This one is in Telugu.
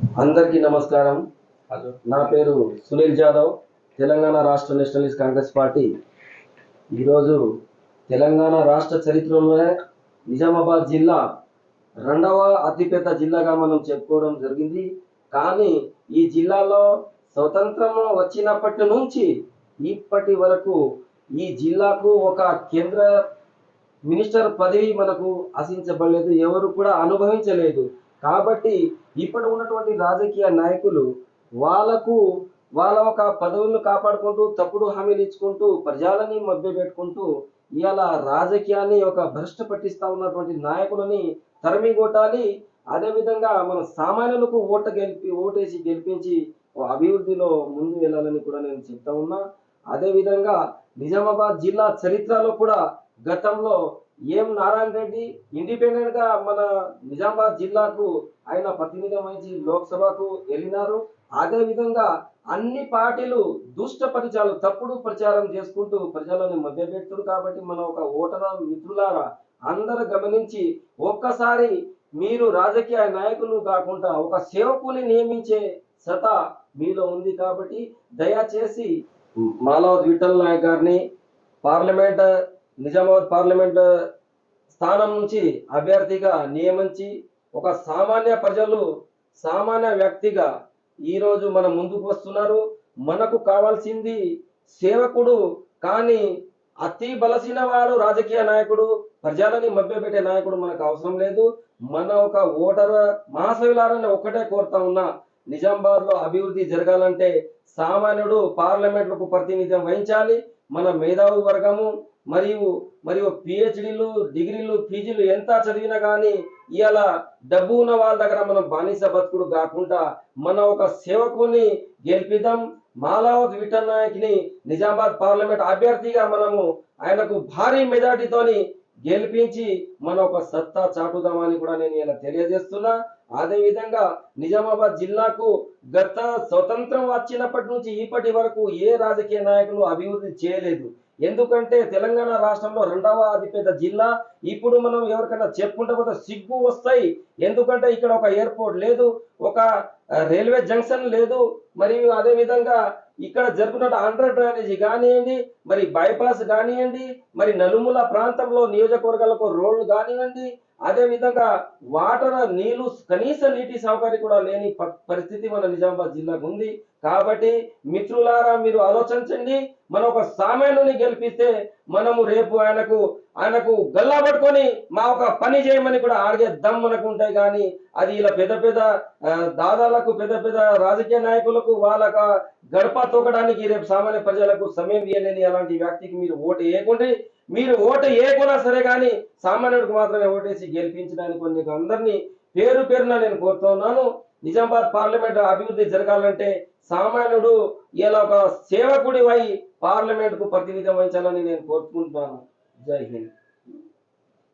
అందరికీ నమస్కారం. నా పేరు సునీల్ జాదవ్. తెలంగాణ రాష్ట్ర నేషనలిస్ట్ కాంగ్రెస్ పార్టీ. ఈరోజు తెలంగాణ రాష్ట్ర చరిత్రలోనే నిజామాబాద్ జిల్లా రెండవ అతిపెద్ద జిల్లాగా మనం చెప్పుకోవడం జరిగింది. కానీ ఈ జిల్లాలో స్వతంత్రం వచ్చినప్పటి నుంచి ఇప్పటి వరకు ఈ జిల్లాకు ఒక కేంద్ర మినిస్టర్ పదవి మనకు ఆశించబడలేదు. ఎవరు కూడా అనుభవించలేదు. కాబట్టి ఇప్పుడు ఉన్నటువంటి రాజకీయ నాయకులు వాళ్ళకు వాళ్ళ ఒక పదవులను కాపాడుకుంటూ తప్పుడు హామీలు ఇచ్చుకుంటూ ప్రజలని మభ్యపెట్టుకుంటూ ఇవాళ రాజకీయాన్ని ఒక భ్రష్ట పట్టిస్తా ఉన్నటువంటి నాయకులని తరిమి కొట్టాలి అదేవిధంగా మన సామాన్యులకు ఓట గెలిపి ఓటేసి గెలిపించి అభివృద్ధిలో ముందు వెళ్ళాలని కూడా నేను చెప్తా ఉన్నా. అదేవిధంగా నిజామాబాద్ జిల్లా చరిత్రలో కూడా గతంలో ఏం నారాయణ రెడ్డి ఇండిపెండెంట్గా మన నిజామాబాద్ జిల్లాకు ఆయన ప్రతినిధి వహించి లోక్సభకు వెళ్ళినారు. అదే విధంగా అన్ని పార్టీలు దుష్ట పరిచయాలు తప్పుడు ప్రచారం చేసుకుంటూ ప్రజలను మభ్యపెడుతున్నారు కాబట్టి మన ఒక ఓటర మిత్రులారా అందరు గమనించి ఒక్కసారి మీరు రాజకీయ నాయకులు కాకుండా ఒక సేవకుని నియమించే సత మీలో ఉంది కాబట్టి దయచేసి మాలవత్ విఠల్ నాయక్ గారిని పార్లమెంట్ నిజామాబాద్ పార్లమెంట్ స్థానం నుంచి అభ్యర్థిగా నియమించి ఒక సామాన్య ప్రజలు సామాన్య వ్యక్తిగా ఈరోజు మన ముందుకు వస్తున్నారు. మనకు కావాల్సింది సేవకుడు కానీ అతి బలసిన వాడు రాజకీయ నాయకుడు ప్రజలని మభ్యపెట్టే నాయకుడు మనకు అవసరం లేదు. మన ఒక ఓటర్ మహాసవిలారని ఒకటే కోరుతా ఉన్నా నిజామాబాద్లో అభివృద్ధి జరగాలంటే సామాన్యుడు పార్లమెంట్లకు ప్రాతినిధ్యం వహించాలి. మన మేధావి వర్గము మరియు మరియు పిహెచ్డీలు డిగ్రీలు పీజీలు ఎంత చదివినా కానీ ఇవాళ డబ్బు ఉన్న వాళ్ళ దగ్గర మనం బానిస బతుకుడు కాకుండా మన ఒక సేవకుని గెలిపిద్దాం. మాలావత్ విఠల్ నాయక్ని నిజామాబాద్ పార్లమెంట్ అభ్యర్థిగా మనము ఆయనకు భారీ మెజార్టీతోని గెలిపించి మన ఒక సత్తా చాటుదామని కూడా నేను ఇలా తెలియజేస్తున్నా. అదే విధంగా నిజామాబాద్ జిల్లాకు గత స్వతంత్రం వచ్చినప్పటి నుంచి ఇప్పటి వరకు ఏ రాజకీయ నాయకులు అభివృద్ధి చేయలేదు. ఎందుకంటే తెలంగాణ రాష్ట్రంలో రెండవ అతిపెద్ద జిల్లా. ఇప్పుడు మనం ఎవరికైనా చెప్పుకుంటే పోతే సిగ్గు వస్తాయి. ఎందుకంటే ఇక్కడ ఒక ఎయిర్పోర్ట్ లేదు ఒక రైల్వే జంక్షన్ లేదు. మరియు అదే విధంగా ఇక్కడ జరుగుతున్న అండర్ డ్రైనేజీ కానివ్వండి మరి బైపాస్ కానివ్వండి మరి నలుమూల ప్రాంతంలో నియోజకవర్గాలకు రోడ్లు కానివ్వండి అదే విధంగా వాటర్ నీళ్ళు కనీస నీటి సౌకర్యం కూడా లేని ప- పరిస్థితి మన నిజామాబాద్ జిల్లాకు ఉంది. కాబట్టి మిత్రులారా మీరు ఆలోచించండి. మనం ఒక సామాన్యుని గెలిపిస్తే మనము రేపు ఆయనకు ఆయనకు గల్లా పట్టుకొని మా ఒక పని చేయమని కూడా అడిగే దమ్ మనకు ఉంటాయి కానీ అది ఇలా పెద్ద పెద్ద దాదాలకు పెద్ద పెద్ద రాజకీయ నాయకులకు వాళ్ళక గడప తొక్కడానికి రేపు సామాన్య ప్రజలకు సమయం ఇవ్వలేని అలాంటి వ్యక్తికి మీరు ఓటు వేయకుండా. మీరు ఓటు వేయకున్నా సరే కానీ సామాన్యుడికి మాత్రమే ఓటేసి గెలిపించడానికి కొన్ని అందరినీ పేరు పేరున నేను కోరుతున్నాను. నిజామాబాద్ పార్లమెంట్ అభివృద్ధి జరగాలంటే సామాన్యుడు ఇలా ఒక సేవకుడి వై పార్లమెంట్కు ప్రతినిధ్యం వహించాలని నేను కోరుకుంటున్నాను. జై హింద్.